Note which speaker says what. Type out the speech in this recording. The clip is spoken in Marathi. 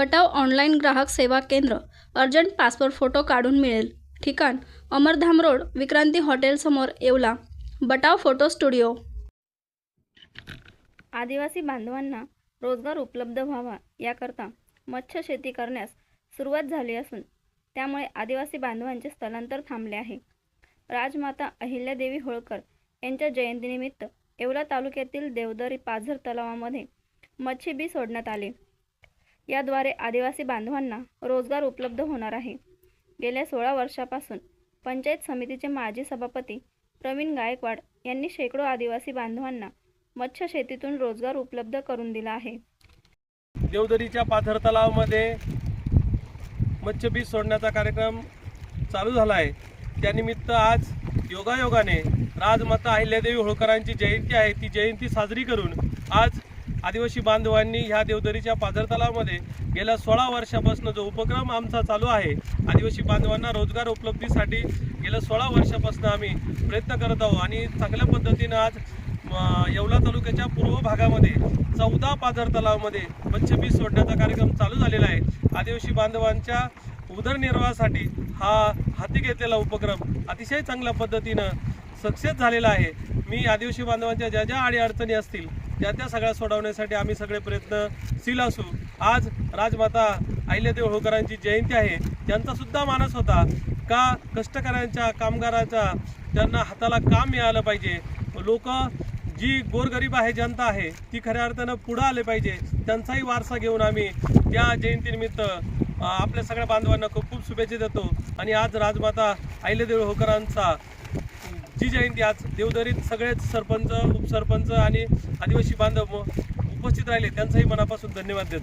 Speaker 1: बटाव ऑनलाईन ग्राहक सेवा केंद्र अर्जंट पासपोर्ट फोटो काढून मिळेल. ठिकाण अमरधाम रोड विक्रांती हॉटेलसमोर येवला. Batav photo studio. आदिवासी बांधवांना रोजगार उपलब्ध व्हावा याकरता मत्स्य शेती करण्यास सुरुवात झाली असून त्यामुळे आदिवासी बांधवांचे स्थलांतर थांबले आहे. राजमाता अहिल्यादेवी होळकर यांच्या जयंतीनिमित्त येवला तालुक्यातील देवदरी पाझर तलावामध्ये मच्छी बी सोडण्यात आले. याद्वारे आदिवासी बांधवांना रोजगार उपलब्ध होणार आहे. गेल्या सोळा वर्षापासून पंचायत समितीचे माजी सभापती प्रवीण गायकवाड यांनी शेकडो आदिवासी बांधवांना मत्स्य शेतीतून रोजगार उपलब्ध करून दिला आहे.
Speaker 2: देवदरीच्या पाथर तलावामध्ये मत्स्यबीज सोडण्याचा कार्यक्रम चालू झाला आहे. त्यानिमित्त आज योगायोगाने राजमाता अहिल्यादेवी होळकरांची जयंती आहे. ती जयंती साजरी करून आज आदिवासी बांधवांनी ह्या देवदरीच्या पाझर तलावामध्ये गेल्या सोळा वर्षापासून जो उपक्रम आमचा चालू आहे आदिवासी बांधवांना रोजगार उपलब्धीसाठी गेल्या सोळा वर्षापासून आम्ही प्रयत्न करत आहोत आणि चांगल्या पद्धतीनं आज म, येवला तालुक्याच्या पूर्व भागामध्ये चौदा पाझर तलावामध्ये पंचवीस सोडण्याचा कार्यक्रम चालू झालेला आहे. आदिवासी बांधवांच्या उदरनिर्वाहासाठी हा हाती घेतलेला उपक्रम अतिशय चांगल्या पद्धतीनं सक्सेस झालेला आहे. मी आदिवासी बांधवांच्या ज्या ज्या अडीअडचणी असतील त्या त्या सगळ्या सोडवण्यासाठी आम्ही सगळे प्रयत्नशील असू. आज राजमाता अहिल्यादेव होळकरांची जयंती आहे. त्यांचा सुद्धा मानस होता का कष्टकऱ्यांच्या कामगारांचा त्यांना हाताला काम मिळालं पाहिजे. लोक जी गोरगरीब आहे जनता आहे ती खऱ्या अर्थानं पुढं आले पाहिजे. त्यांचाही वारसा घेऊन आम्ही त्या जयंतीनिमित्त आपल्या सगळ्या बांधवांना खूप खूप शुभेच्छा देतो. आणि आज राजमाता अहिल्यादेव होळकरांचा जी जयंती आज देवदरीत सगळेच सरपंच उपसरपंच आणि आदिवासी बांधव उपस्थित राहिले. त्यांचाही मनापासून धन्यवाद देतो.